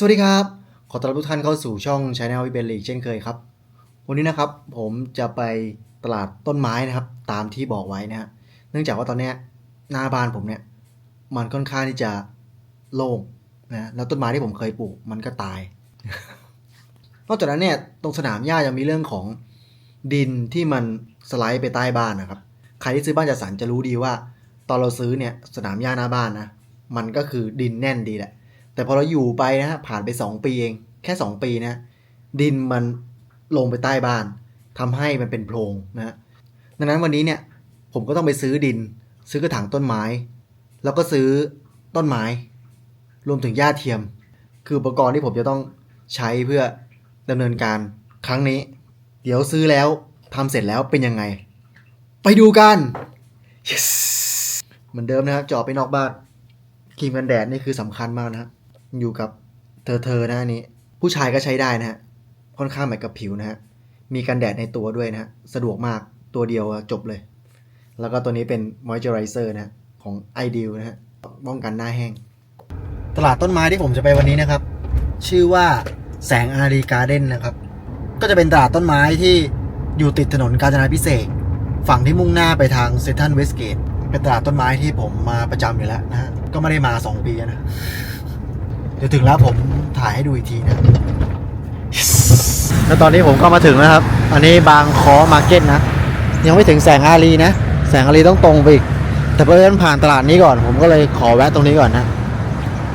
สวัสดีครับ ขอต้อนรับทุกท่านเข้าสู่ช่อง Channel วิเบลลีกเช่นเคยครับ วันนี้นะครับผมจะไปตลาดต้นไม้นะครับ ตามที่บอกไว้นะฮะเนื่องจากว่าตอนนี้หน้าบ้านผมเนี่ย มันค่อนข้างที่จะโล่งนะแล้วต้นไม้ที่ผมเคยปลูกมันก็ตาย นอกจากนั้นเนี่ยตรงสนามหญ้ายังมีเรื่องของดินที่มันสไลด์ไปใต้บ้านนะครับใครที่ซื้อบ้านจัดสรรจะรู้ดีว่า ตอนเราซื้อเนี่ยสนามหญ้าหน้าบ้านนะมันก็คือดินแน่นดีแหละ แต่พอเราอยู่ไปนะฮะผ่านไป 2 ปีเอง แค่ 2 ปีนะ ดินมันลงไปใต้บ้านทำให้มันเป็นโพรงนะดังนั้นวันนี้เนี่ยผมก็ต้องไปซื้อดิน ซื้อกระถางต้นไม้ แล้วก็ซื้อต้นไม้ รวมถึงหญ้าเทียม คืออุปกรณ์ที่ผมจะต้องใช้เพื่อดำเนินการครั้งนี้ เดี๋ยวซื้อแล้วทำเสร็จแล้วเป็นยังไง ไปดูกัน yes เหมือนเดิมนะครับจะอไปนอกบ้านครีมกันแดดนี่คือสำคัญมากนะครับ อยู่กับเธอเธอนะอันนี้ ผู้ชายก็ใช้ได้นะฮะ ค่อนข้างเหมาะกับผิวนะฮะ มีกันแดดในตัวด้วยนะฮะ สะดวกมากตัวเดียวจบเลย แล้วก็ตัวนี้เป็นมอยเจอไรเซอร์นะฮะของ Ideal นะฮะป้องกันหน้าแห้ง ตลาดต้นไม้ที่ผมจะไปวันนี้นะครับ ชื่อว่าแสงอารีการ์เด้นนะครับ ก็จะเป็นตลาดต้นไม้ที่อยู่ติดถนนกาญจนาพิเศษฝั่งที่มุ่งหน้าไปทางเซนทันเวสเกตเป็นตลาดต้นไม้ที่ผมมาประจำอยู่แล้วนะฮะ ก็ไม่ได้มา 2 ปีนะ เดี๋ยวถึงแล้วผมถ่ายให้ดูอีกทีนะ แล้วตอนนี้ผมก็มาถึงแล้วครับ อันนี้บางคอมาร์เก็ตนะ ยังไม่ถึงแสงอารีนะ แสงอารีต้องตรงไปอีก แต่เพื่อนผ่านตลาดนี้ก่อน ผมก็เลยขอแวะตรงนี้ก่อนนะ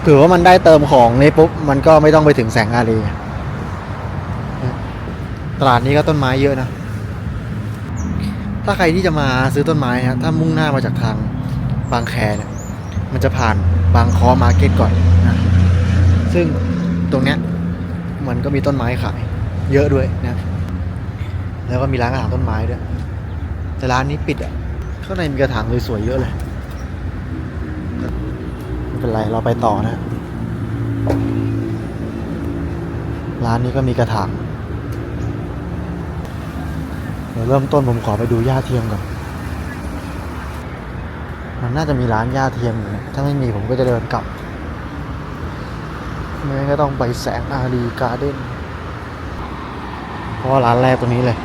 ถือว่ามันได้เติมของนี้ปุ๊บ มันก็ไม่ต้องไปถึงแสงอารี ตลาดนี้ก็ต้นไม้เยอะนะ ถ้าใครที่จะมาซื้อต้นไม้นะ ถ้ามุ่งหน้ามาจากทางบางแคเนี่ย มันจะผ่านบางคอมาร์เก็ตก่อน ซึ่งตรงเนี้ยมันก็มีต้นไม้ขาย เยอะด้วยนะ แล้วก็มีร้านกระถางต้นไม้ด้วย แต่ร้านนี้ปิดอะ ข้างในมีกระถางสวยๆเยอะเลยไม่เป็นไรเราไปต่อนะ ร้านนี้ก็มีกระถางเดี๋ยวเริ่มต้นผมขอไปดูหญ้าเทียมก่อน มันน่าจะมีร้านหญ้าเทียมอยู่นะถ้าไม่มีผมก็จะเดินกลับ งั้นก็ต้องไปแสงอารีการ์เด้นเพราะว่าร้านแรกตรงนี้เลย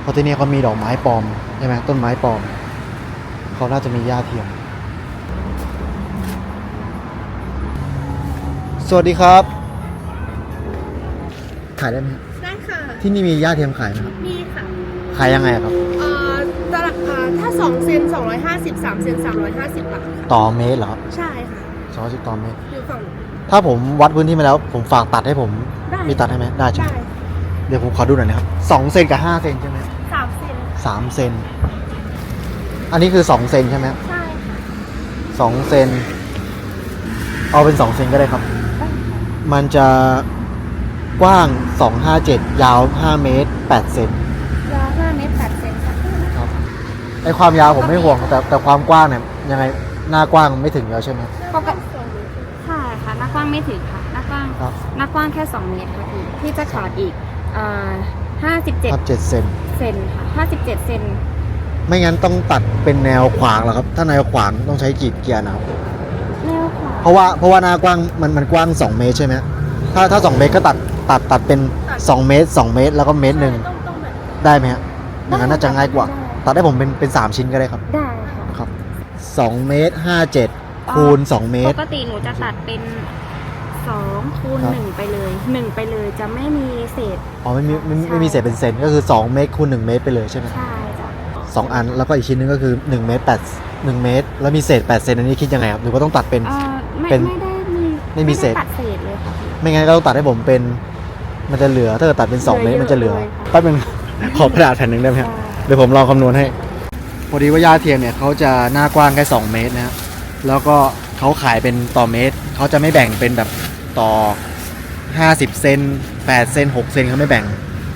เพราะที่นี่เขามีดอกไม้ปลอมใช่ไหมต้นไม้ปลอม เขาน่าจะมีหญ้าเทียม สวัสดีครับ ขายได้ไหมครับได้ค่ะ ที่นี่มีหญ้าเทียมขายไหมครับ มีค่ะ ขายยังไงครับ เอ่อตลาดอ่าถ้า 2 เซน 250 3 เซน 350บาทค่ะต่อเมตรเหรอครับใช่ค่ะ สองร้อยสิบต่อเมตร อยู่ฝั่ง ถ้าผมวัดพื้นที่มาแล้ว ผมฝากตัดให้ผมได้มีตัดให้ไหมได้ใช่ไหมได้เดี๋ยวผมขอดูหน่อยนะครับสองเซนกับห้าเซนใช่ไหมสามเซนสามเซนอันนี้คือสองเซนใช่ไหมใช่ค่ะสองเซนเอาเป็นสองเซนก็ได้ครับ ได้มันจะกว้างสองห้าเจ็ดยาวห้าเมตรแปดเซนยาว5เมตร8เซนสักครู่นะคะครับไอความยาวผมไม่ห่วงแต่แต่ความกว้างเนี่ยยังไงหน้ากว้างไม่ถึงแล้วใช่ไหมปกติใช่ ค่ะหน้ากว้างไม่ถึงค่ะหน้ากว้างครับ หน้ากว้างแค่2เมตรค่ะพี่ที่จะขาดอีกอ่าครับ57เจ็ดเซนเซนค่ะ57เซนไม่งั้นต้องตัดเป็นแนวขวางเหรอครับ ถ้าแนวขวางต้องใช้กี่เกียร์นะครับแนวขวาเพราะว่าเพราะว่าหน้ากว้างมันมันกว้าง 2 เมตรใช่ไหมถ้าถ้า 2 เมตรก็ตัดตัดตัดเป็น 2 เมตร 2 เมตรแล้วก็เมตรหนึ่งต้องต้องแบบได้ไหมฮะอย่างนั้นน่าจะง่ายกว่า ตัดให้ผมเป็นเป็น 3 ชิ้นก็ได้ครับ ได้ค่ะครับ2เมตร 57 คูณ2เมตปรกติหนูจะตัดเป็น2คูณครับ1ไปเลย1ไปเลยจะไม่มีเศษ อ๋อไม่มีไม่มีไม่มีเศษเป็นเซนก็คือ 2 เมตรคูณ1เมตรไปเลยใช่ไหมใช่จ้ะสองอันแล้วก็อีกชิ้นหนึงก็คือ1เมตร8 1เมตร แล้วมีเศษ8เซนอันนี้คิดยังไงครับหรือว่าต้องตัดเป็น เอ่อไม่เป็นไม่ได้มีไม่มีเศษ ด้ตัดเศษเลยค่ะพี่ ไม่งั้นก็ต้องตัดให้ผมเป็นมันจะเหลือถ้าเกิดตัดเป็น 2เมตรมันจะเหลือเหลือเยอะเลยค่ะ แป๊บนึง ขอกระดาษแผ่นหนึ่งได้ไหมครับเดี๋ยวผมลองคำนวณให้พอดีว่าหญ้าเทียมเนี่ยเขาจะหน้ากว้างแค่2เมตรนะฮะ แล้วก็เขาขายเป็นต่อเมตร เขาจะไม่แบ่งเป็นแบบต่อ 50 เซน8 เซน6 เซนเขาไม่แบ่ง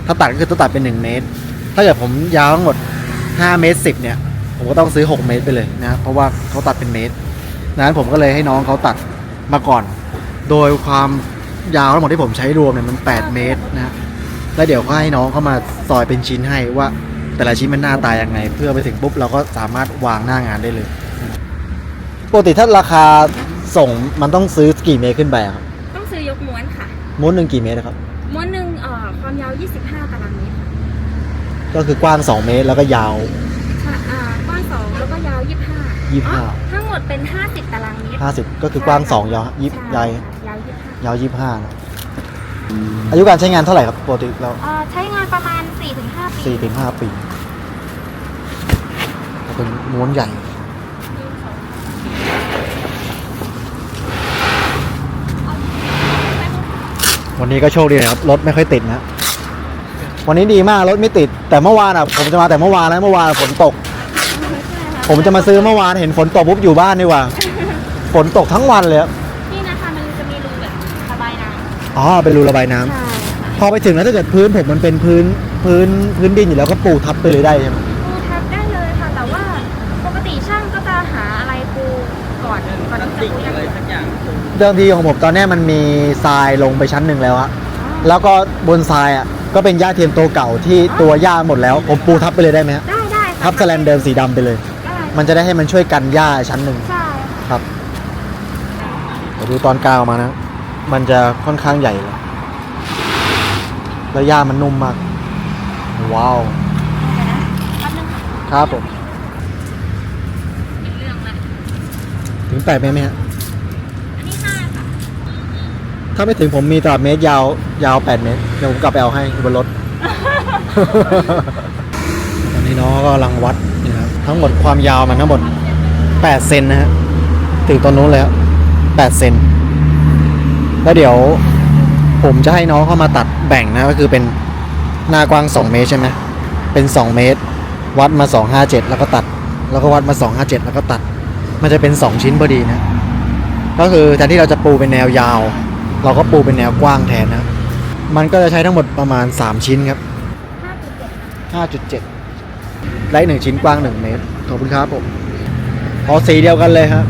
ถ้าตัดก็คือต้องตัดเป็น 1 เมตร ถ้าเกิดผมยาวทั้งหมด 5 เมตร 10 เนี่ย ผมก็ต้องซื้อ 6 เมตรไปเลยนะครับเพราะว่าเขาตัดเป็นเมตรดังนั้นผมก็เลยให้น้องเขาตัดมาก่อน โดยความยาวทั้งหมดที่ผมใช้รวมเนี่ยมัน 8 เมตรนะแล้วเดี๋ยวก็ให้น้องเขามาซอยเป็นชิ้นให้ว่าแต่ละชิ้นมันหน้าตายังไง เพื่อไปถึงปุ๊บเราก็สามารถวางหน้างานได้เลย ปกติถ้าราคาส่งมันต้องซื้อกี่เมตรขึ้นไปอะครับต้องซื้อยกกม้วนค่ะ ม้วนหนึ่งกี่เมตรนะครับ ม้วนหนึ่งเอ่อความยาว 25 ตารางเมตรค่ะก็คือกว้าง 2 เมตรแล้วก็ยาวใช่อ่ากว้าง2แล้วก็ยาว 25 25 อ๋อทั้งหมดเป็น 50 ตารางเมตร50 ก็คือกว้าง 2 ยาวยิบใช่ยาวค่ะยาว25ยาว25นะอายุการใช้งานเท่าไหร่ครับปกติเราเอ่อใช้งานประมาณ 4-5 ปี4ถึง5ปีเป็นม้วนใหญ่ วันนี้ก็โชคดีนะครับรถไม่ค่อยติดนะ วันนี้ดีมากรถไม่ติด แต่เมื่อวานอะผมจะมาแต่เมื่อวานแล้วเมื่อวานฝนตก ผมจะมาซื้อเมื่อวานเห็นฝนตกปุ๊บอยู่บ้านดีกว่าฝนตกทั้งวันเลยอะนี่นะคะมันจะมีรูแบบระบายน้ำอ๋อเป็นรูระบายน้ำใช่ค่ะพอไปถึงแล้วถ้าเกิดพื้นผมมันเป็นพื้นพื้นพื้นดินอยู่แล้วก็ปูทับไปเลยได้ใช่ไหมปูทับได้เลยค่ะแต่ว่าปกติช่างก็จะหาอะไรปูก่อนก่อนที่จะปูอย่างอื่น เดิมทีของผมตอนเนี้ยมันมีทรายลงไปชั้นหนึ่งแล้วอะแล้วก็บนทรายอะก็เป็นหญ้าเทียมตัวเก่าที่ตัวหญ้าหมดแล้วผมปูทับไปเลยได้ไหมฮะได้ได้ค่ะทับสแลนเดิมสีดำไปเลย ได้มันจะได้ให้มันช่วยกันหญ้าชั้นหนึ่ง ใช่ ครับเดี๋ยวดูตอนกลางออกมานะ มันจะค่อนข้างใหญ่เลยแล้วหญ้ามันนุ่มมาก ว้าวเดี๋ยวนะแป๊บนึงค่ะครับผมเป็นเรื่องละถึงแปดเมตรไหมฮะอันนี้ห้าค่ะ ถ้าไม่ถึงผมมีตลับเมตรยาวยาวแปดเมตรเดี๋ยวผมกลับไปเอาให้บนรถ ตอนนี้น้องก็กำลังวัดนี่นะครับทั้งหมดความยาวมันทั้งหมดแปดเซนนะฮะถึงตรงนู้นเลยครับแปดเซนแล้วเดี๋ยวผมจะให้น้องเข้ามาตัดแบ่งนะก็คือเป็นหน้ากว้าง 2 เมตรใช่ไหมเป็น 2 เมตร วัดมา 257 แล้วก็ตัด แล้วก็วัดมา 257 แล้วก็ตัด มันจะเป็น 2 ชิ้นพอดีนะ ก็คือแทนที่เราจะปูเป็นแนวยาว เราก็ปูเป็นแนวกว้างแทนนะ มันก็จะใช้ทั้งหมดประมาณ 3 ชิ้นครับห้าจุดเจ็ด5.7 ไลท์หนึ่งชิ้นกว้าง 1 เมตร ขอบคุณครับผมพอสีเดียวกันเลยฮะ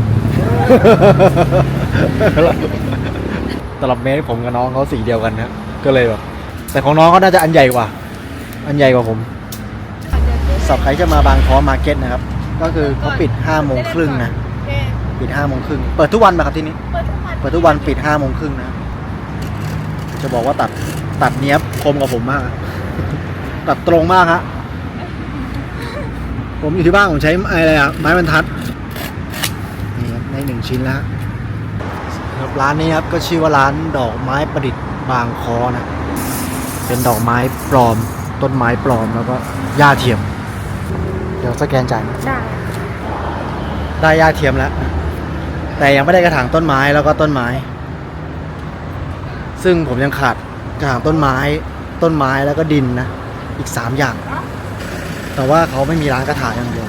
ตลับเมตรผมกับน้องเขาสีเดียวกันนะก็เลยแบบแต่ของน้องเขาน่าจะอันใหญ่กว่า อันใหญ่กว่าผมสำหรับใครจะมาบางค้อมาร์เก็ตนะครับ ก็คือเขาปิด5โมงครึ่งนะโอเคปิด5โมงครึ่ง เปิดทุกวันไหมครับที่นี่เปิดทุกวันเปิดทุกวัน ปิด5โมงครึ่งนะ จะบอกว่าตัดตัดเนี้ยบคมกับผมมาก ตัดตรงมากฮะผมอยู่ที่บ้านผมใช้อะไรอะไม้บรรทัดนี่ครับได้หนึ่งชิ้นแล้วครับร้านนี้ครับก็ชื่อว่าร้านดอกไม้ประดิษฐ์บางคอนะ เป็นดอกไม้ปลอม ต้นไม้ปลอมแล้วก็หญ้าเทียม เดี๋ยวสแกนจ่ายนะได้ได้หญ้าเทียมแล้ว แต่ยังไม่ได้กระถางต้นไม้แล้วก็ต้นไม้ ซึ่งผมยังขาดกระถางต้นไม้ต้นไม้แล้วก็ดินนะอีกสามอย่าง แต่ว่าเขาไม่มีร้านกระถางอย่างเดียว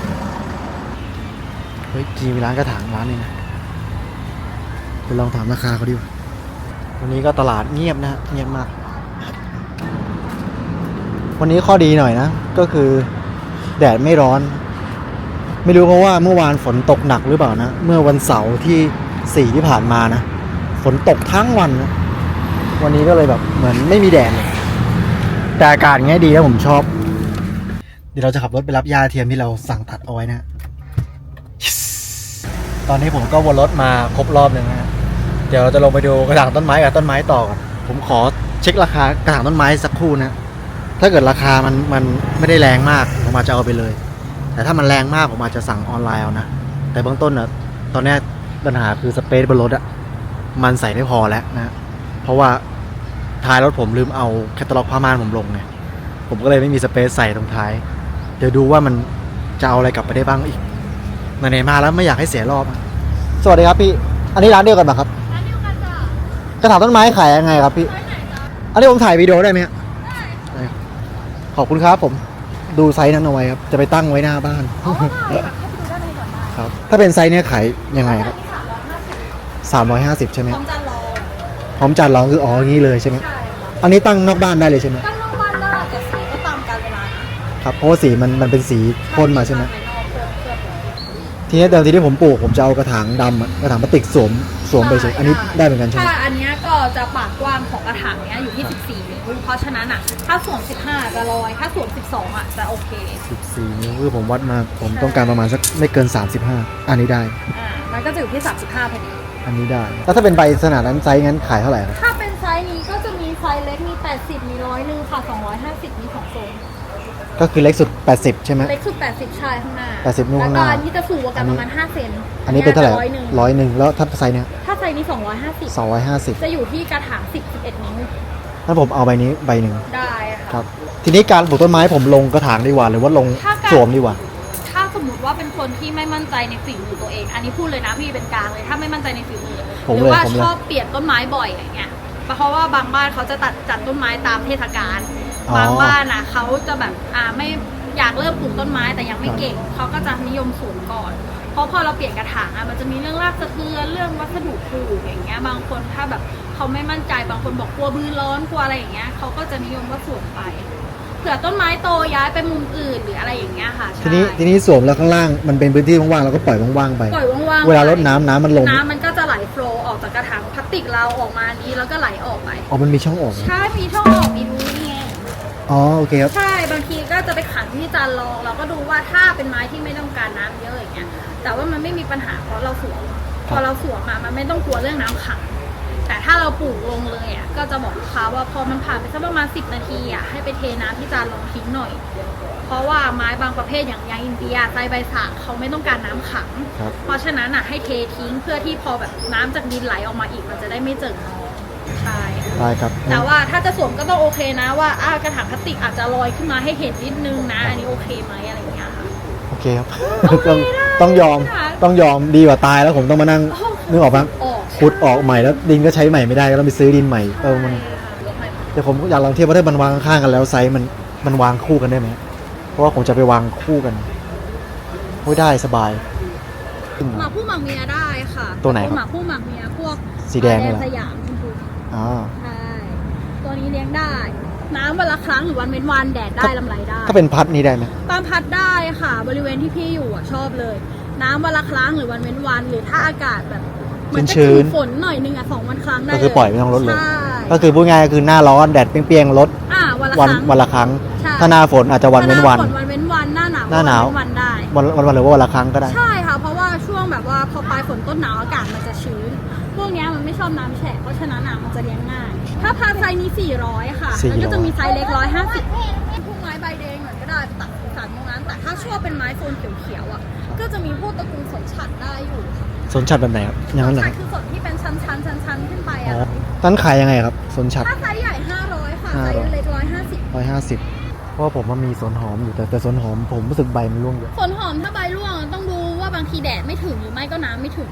เฮ้ยจริงมีร้านกระถางร้านนึงนะไปลองถามราคาเขาดิวาวันนี้ก็ตลาดเงียบนะฮะเงียบมาก วันนี้ข้อดีหน่อยนะ ก็คือแดดไม่ร้อน ไม่รู้เพราะว่าเมื่อวานฝนตกหนักหรือเปล่านะ เมื่อวันเสาร์ที่สี่ที่ผ่านมานะ ฝนตกทั้งวันนะ วันนี้ก็เลยแบบเหมือนไม่มีแดดเลยแต่อากาศเงี้ยดีนะผมชอบ เดี๋ยวเราจะขับรถไปรับยาเทียมที่เราสั่งตัดเอาไว้นะ Yes ตอนนี้ผมก็วนรถมาครบรอบหนึ่งนะฮะเดี๋ยวเราจะลงไปดูกระถางต้นไม้กับต้นไม้ต่อกันผมขอเช็คราคากระถางต้นไม้สักครู่นะ ถ้าเกิดราคามันมันไม่ได้แรงมากผมอาจจะเอาไปเลย แต่ถ้ามันแรงมากผมอาจจะสั่งออนไลน์เอานะ แต่เบื้องต้นอะตอนนี้ปัญหาคือสเปซบนรถอะมันใส่ไม่พอแล้วนะ เพราะว่าท้ายรถผมลืมเอาแคตตาล็อกผ้าม่านผมลงไงผมก็เลยไม่มีสเปซใส่ตรงท้าย เดี๋ยวดูว่ามันจะเอาอะไรกลับไปได้บ้างอีกไหนๆมาแล้วไม่อยากให้เสียรอบอะสวัสดีครับพี่ อันนี้ร้านเดียวกันปะครับ ร้านเดียวกันจ้ะกระถางต้นไม้ขายยังไงครับพี่ ร้านไหนจ้ะอันนี้ผมถ่ายวิดีโอได้ไหมฮะได้ครับขอบคุณครับผม ดูไซส์นั้นเอาไว้ครับ จะไปตั้งไว้หน้าบ้าน อ๋อได้ค่ะเข้าไปดูด้านในก่อนได้ครับ ถ้าเป็นไซส์เนี้ยขายยังไงครับที่สามร้อยห้าสิบสามร้อยห้าสิบใช่ไหมพร้อมจานรอง พร้อมจัดรองคืออ๋ออย่างนี้เลยใช่ไหมใช่อันนี้ตั้งนอกบ้านได้เลยใช่ไหมตั้งนอกบ้านได้แต่สีก็ตามกาลเวลานะครับเพราะว่าสีมันมันเป็นสีพ่นมาใช่ไหมภายนอกเคลือบเคลือบไว้ ทีนี้เดิมทีที่ผมปลูกผมจะเอากระถางดำอะกระถางพลาสติกสวมสวมไปเฉยอันนี้ได้เหมือนกันใช่ไหม ถ้าอันเนี้ยก็จะปากกว้างของกระถางเนี้ยอยู่ที่ 14นิ้วเพราะฉะนั้นอะ ถ้าสวม 15 จะลอย ถ้าสวม 12 อะ จะโอเคสิบสี่นิ้วคือผมวัดมาผมต้องการประมาณสักไม่เกิน 35 อันนี้ได้ อ่า มันก็จะอยู่ที่ 35พอดี อันนี้ได้ แล้วถ้าเป็นใบขนาดนั้นไซส์งั้นขายเท่าไหร่ครับถ้าเป็น80 มีร้อยหนึ่งค่ะ 250 มีสองโซนก็คือเล็กสุด 80 ใช่ไหม เล็กสุด 80 ชายข้างหน้า80นู่นแล้วข้างหก็น้าอันนี้จะสูงกว่ากันประมาณ 5 เซนอันนี้เป็นเท่าไหร่ร้อยหนึ่งร้อยหนึ่งแล้วถ้าไซส์เนี้ยถ้าไซส์นี้250 250 จะอยู่ที่กระถาง10 11 นิ้วถ้าผมเอาใบนี้ใบหนึ่งได้ค่ะ ครับ ทีนี้การปลูกต้นไม้ผมลงกระถางดีกว่า หรือว่าลงถ้าการ สวมดีกว่าถ้า สมมติว่าเป็นคนที่ไม่มั่นใจในฝีมือตัวเอง อันนี้พูดเลยนะพี่เป็นกลางเลย ถ้าไม่มั่นใจในฝีมือ ผมหเลยรืว่าผมเลย ชอบเปลี่ยนต้นไม้บ่อยอย่างเงี้ย เพราะว่าบางบ้านเขาจะตัดจัดต้นไม้ตามเทศกาล อ๋อ บางบ้านอะเขาจะแบบอ่าไม่อยากเริ่มปลูกต้นไม้แต่ยังไม่ครับเก่ง เขาก็จะนิยมสวนก่อน เพราะพอเราเปลี่ยนกระถางอะมันจะมีเรื่องรากสะเทือนเรื่องวัสดุปลูกอย่างเงี้ย บางคนถ้าแบบเขาไม่มั่นใจบางคนบอกกลัวบืนร้อนกลัวอะไรอย่างเงี้ยเขาก็จะนิยมว่าสวนไปเผื่อต้นไม้โตย้ายไปมุมอื่นหรืออะไรอย่างเงี้ยค่ะใช่ทีนี้ทีนี้สวมแล้วข้างล่างมันเป็นพื้นที่ว่างๆเราก็ปล่อยว่างๆไป ปล่อยว่างๆเวลาไปรดน้ำน้ำมันลงน้ำมันก็จะไหลโฟลว์ออกจากกระถางพลาสติกเราออกมานี้แล้วก็ไหลออกไปอ๋อมันมีช่องออกเหรอใช่มีช่องออกมีรูนี่ไงอ๋อโอเคครับ ใช่บางทีก็จะไปขังที่จานรอง เราก็ดูว่าถ้าเป็นไม้ที่ไม่ต้องการน้ำเยอะอย่างเงี้ยแต่ว่ามันไม่มีปัญหาเพราะเราสวมคพรับอเราสวมอะมันไม่ต้องกลัวเรื่องน้ำขัง แต่ถ้าเราปลูกลงเลยอะก็จะบอกลูกค้าว่าพอมันผ่านไปสักประมาณสิบนาทีอะให้ไปเทน้ำที่จานรองทิ้งหน่อย เพราะว่าไม้บางประเภทอย่างยางอินเดียไซใบสากเขาไม่ต้องการน้ำขัง ครับ เพราะฉะนั้นอะให้เททิ้งเพื่อที่พอแบบน้ำจากดินไหลออกมาอีกมันจะได้ไม่เจิ่งนองใช่ ได้ครับแต่ว่าถ้าจะสวมก็ต้องโอเคนะว่าอ่ากระถางพลาสติกอาจจะลอยขึ้นมาให้เห็นนิดนึงนะ อันนี้โอเคไหมอะไรอย่างเงี้ยค่ะ โอเคครับ โอเคต้องได้ต้องยอมค่ะ ต้องยอมดีกว่าตายแล้วผมต้องมานั่งโอ้นึกออกปะออก ขุดออกใหม่แล้วดินก็ใช้ใหม่ไม่ได้ก็ต้องไปซื้อดินใหม่เออมันใช่ค่ะแต่ผมอยากลองเทียบว่าถ้ามันวางข้างๆกันแล้วไซส์มันมันวางคู่กันได้ไหมเพราะว่าผมจะไปวางคู่กันโอ้ยได้สบาย หมากผู้หมากเมียได้ค่ะตัวไหนครับ หมากผู้หมากเมียพวกสีแดงเนี่ยเหรอสยามชมพูอ๋อใช่ตัวนี้เลี้ยงได้ น้ำวันละครั้งหรือวันเว้นวันแดดได้ลำไรได้ถ้าเป็นพัดนี้ได้ไหมตามพัดได้ค่ะ บริเวณที่พี่อยู่อะชอบเลย น้ำวันละครั้งหรือวันเว้นวัน หรือถ้าอากาศแบบ มัจะชื้นๆฝนหน่อยนึงอะสองวันครั้งได้ก็คือปล่อยไม่ต้องลดเลย ใช่ก็คือพูดง่ายๆคือหน้าร้อนแดดเปรี้ยงๆลดอ่าวันละวันครั้ง วันละครั้ง ใช่ ถ้าหน้าฝนอาจจะวันเว้นวัน หาฝวันเว้นวันหน้าหนาวหน้าหนาวเว้วันได้ วันวันวันหรือว่าวันละครั้งก็ได้ ใช่ค่ะ เพราะว่าช่วงแบบว่าพอปลายฝนต้นหนาวอากาศมันจะชื้น พวกเนี้ยมันไม่ชอบน้ำแฉะเพราะฉะนั้นอะมันจะเลี้ยงง่าย ถ้าพาไซส์นี้ 400 ค่ะ 400แล้วก็จะมีไซส์เล็ก 150พวกไม้ใบแดงหน่อยก็ได้ตัดสารตรงนั้น แต่ถ้าชอบเป็นไม้โซนเขียวๆอะ ก็จะมีพวกตระกูลสนฉัดได้อยู่ค่ะ สนชัดแบบไหนครับอย่างนั้นเหรอสนฉัดคือสนที่เป็นชั้นๆชั้นๆขึ้นไปอ๋อะอตั้นขายยังไงครับสนชัด ถ้าไซส์ใหญ่ 500 ค่ะ500ไซส์เล็ก 150ร้อยห้าสิบเพราะว่าผมมันมีสวนหอมอยู่แต่แต่สวนหอมผมรู้สึกใบมันร่วงเยอะฝนหอมถ้าใบร่วงต้องดูว่าบางทีแดดไม่ถึงหรือไม่ก็น้ำไม่ถึง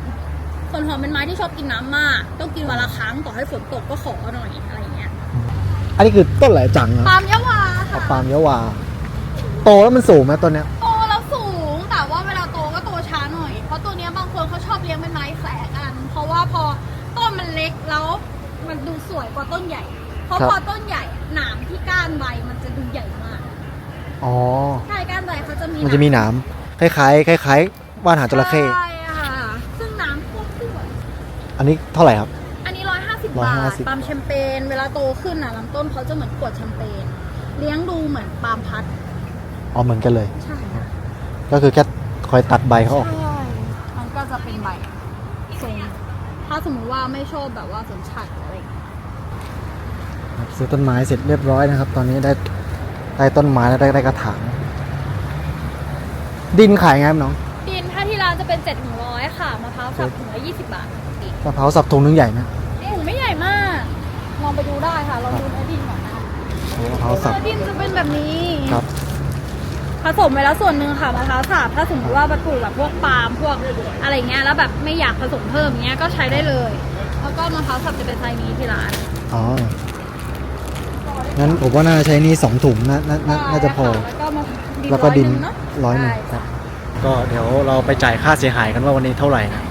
ฝนหอมเป็นไม้ที่ชอบกินน้ำมาก ต้องกินวันละครั้งต่อให้ฝนตกก็ขอหน่อยอะไรอย่างเงี้ยอันนี้คือต้นไหลจังอะปาล์มยะวาเอาค่ะปาล์มยะวา โตแล้วมันสูงไหมต้นเนี้ย แล้วมันดูสวยกว่าต้นใหญ่ เพราะพอต้นใหญ่หนามที่ก้านใบมันจะดูใหญ่มากอ๋อ ใช่ก้านใบเขาจะมีมันจะมีหนามคล้ายๆคล้ายๆว่านหางจระเข้ใช่ค่ะซึ่งน้ำท่วมสวยอันนี้เท่าไหร่ครับ อันนี้150บาท150 ปาล์มแชมเปญเวลาโตขึ้นอะลำต้นเขาจะเหมือนขวดแชมเปญเลี้ยงดูเหมือนปาล์มพัดอ๋อเหมือนกันเลย ใช่ก็คือแค่คอยตัดใบเขาออก ใช่มันก็จะเป็นใบทรง ถ้าสมมติว่าไม่ชอบแบบว่าสนชัดอะไรอย่างเงี้ยครับซื้อต้นไม้เสร็จเรียบร้อยนะครับ ตอนนี้ได้ได้ต้นไม้แล้วได้ได้กระถางดินขายไงครับน้องดินถ้าที่ร้านจะเป็น7ถึงร้อยค่ะมะพร้าวสับถุงละ20บาทปกติมะพร้าวสับถุงนึงใหญ่ไหมถุงไม่ใหญ่มาก ลองไปดูได้ค่ะลองดูเนื้อดินก่อนนะโอ้มะพร้าวสับเนื้อดินจะเป็นแบบนี้ครับ ผสมไปแล้วส่วนหนึ่งค่ะมะพร้าวสับถ้าสมมติว่ามาปลูกแบบพวกปาล์มพวกอะไรเงี้ยแล้วแบบไม่อยากผสมเพิ่มเงี้ยก็ใช้ได้เลย แล้วก็มะพร้าวสับจะเป็นไซส์นี้ที่ร้านอ๋องั้นผมว่าน่าจะใช้นี่สองถุงน่าน่าน่าน่าจะพอ แล้วก็มาแล้วก็ดินเนาะร้อยหนึ่งใช่ครับก็เดี๋ยวเราไปจ่ายค่าเสียหายกันว่าวันนี้เท่าไหร่นะ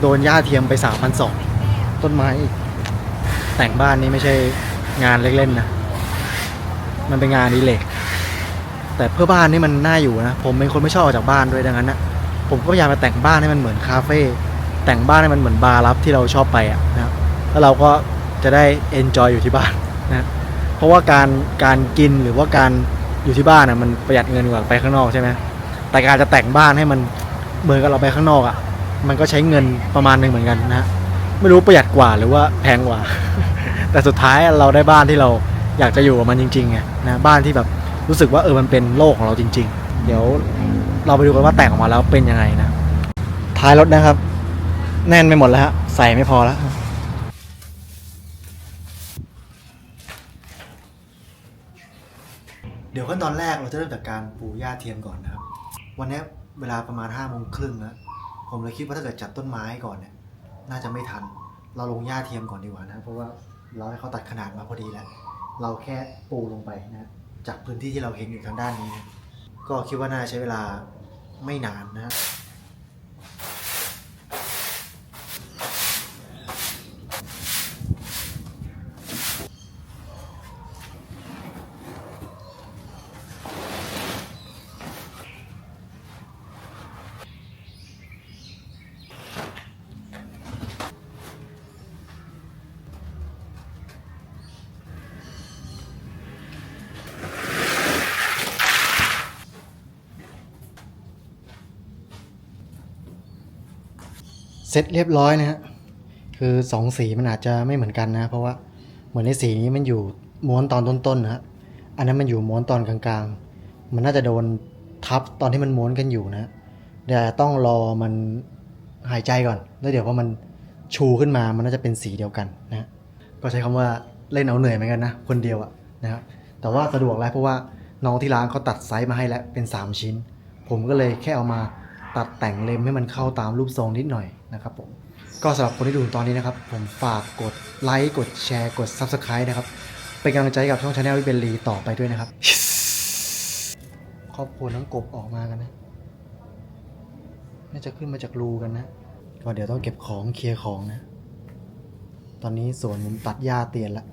โดนหญ้าเทียมไปสามพันสองต้นไม้อีกแต่งบ้านนี่ไม่ใช่งานเล็กๆนะ มันเป็นงานอดีเลก แต่เพื่อบ้านนี่มันน่าอยู่นะ ผมเป็นคนไม่ชอบออกจากบ้านด้วยดังนั้นนะผมก็พยายามมาแต่งบ้านให้มันเหมือนคาเฟ่แต่งบ้านให้มันเหมือนบาร์ลับที่เราชอบไปอะนะแล้วเราก็จะได้เอนจอยอยู่ที่บ้านนะเพราะว่าการการกินหรือว่าการอยู่ที่บ้านอะมันประหยัดเงินกว่าไปข้างนอกใช่ไหมแต่การจะแต่งบ้านให้มันเหมือนกับเราไปข้างนอกอะ มันก็ใช้เงินประมาณหนึ่งเหมือนกันนะไม่รู้ประหยัดกว่าหรือว่าแพงกว่า แต่สุดท้ายเราได้บ้านที่เราอยากจะอยู่กับมันจริงๆไงนะบ้านที่แบบ รู้สึกว่าเออมันเป็นโลกของเราจริง ๆ เดี๋ยวเราไปดูกันว่าแต่งออกมาแล้วเป็นยังไงนะ ท้ายรถนะครับ แน่นไปหมดแล้วฮะใส่ไม่พอแล้วเดี๋ยวขั้นตอนแรกเราจะเริ่มจากการปูหญ้าเทียมก่อนนะครับ วันนี้เวลาประมาณห้าโมงครึ่งแล้วผมเลยคิดว่าถ้าเกิดจัดต้นไม้ก่อนเนี่ย น่าจะไม่ทัน เราลงหญ้าเทียมก่อนดีกว่านะ เพราะว่าเราให้เขาตัดขนาดมาพอดีแล้ว เราแค่ปูลงไปนะ จากพื้นที่ที่เราเห็นอยู่ทางด้านนี้นะก็คิดว่าน่าใช้เวลาไม่นานนะ เสร็จเรียบร้อยนะฮะคือสองสีมันอาจจะไม่เหมือนกันนะ เพราะว่าเหมือนในสีนี้มันอยู่ม้วนตอนต้นๆนะฮะอันนั้นมันอยู่ม้วนตอนกลางๆ มันน่าจะโดนทับตอนที่มันม้วนกันอยู่นะเดี๋ยวต้องรอมันหายใจก่อน แล้วเดี๋ยวพอมันชูขึ้นมามันน่าจะเป็นสีเดียวกันนะก็ใช้คำว่าเล่นเอาเหนื่อยเหมือนกันนะคนเดียวอะนะครับแต่ว่าสะดวกแล้วเพราะว่าน้องที่ร้านเขาตัดไซส์มาให้แล้วเป็น 3 ชิ้น ผมก็เลยแค่เอามา ตัดแต่งเล็มให้มันเข้าตามรูปทรงนิดหน่อยนะครับผมก็สำหรับคนที่ดูตอนนี้นะครับ ผมฝากกดไลค์กดแชร์กด Subscribe นะครับ เป็นกำลังใจกับช่องชาแนลวิเบลลีต่อไปด้วยนะครับ ครอบครัวน้องกบออกมากันนะ น่าจะขึ้นมาจากรูกันนะ ก็เดี๋ยวต้องเก็บของเคลียร์ของนะ ตอนนี้สวนผมตัดหญ้าเตียนแล้ว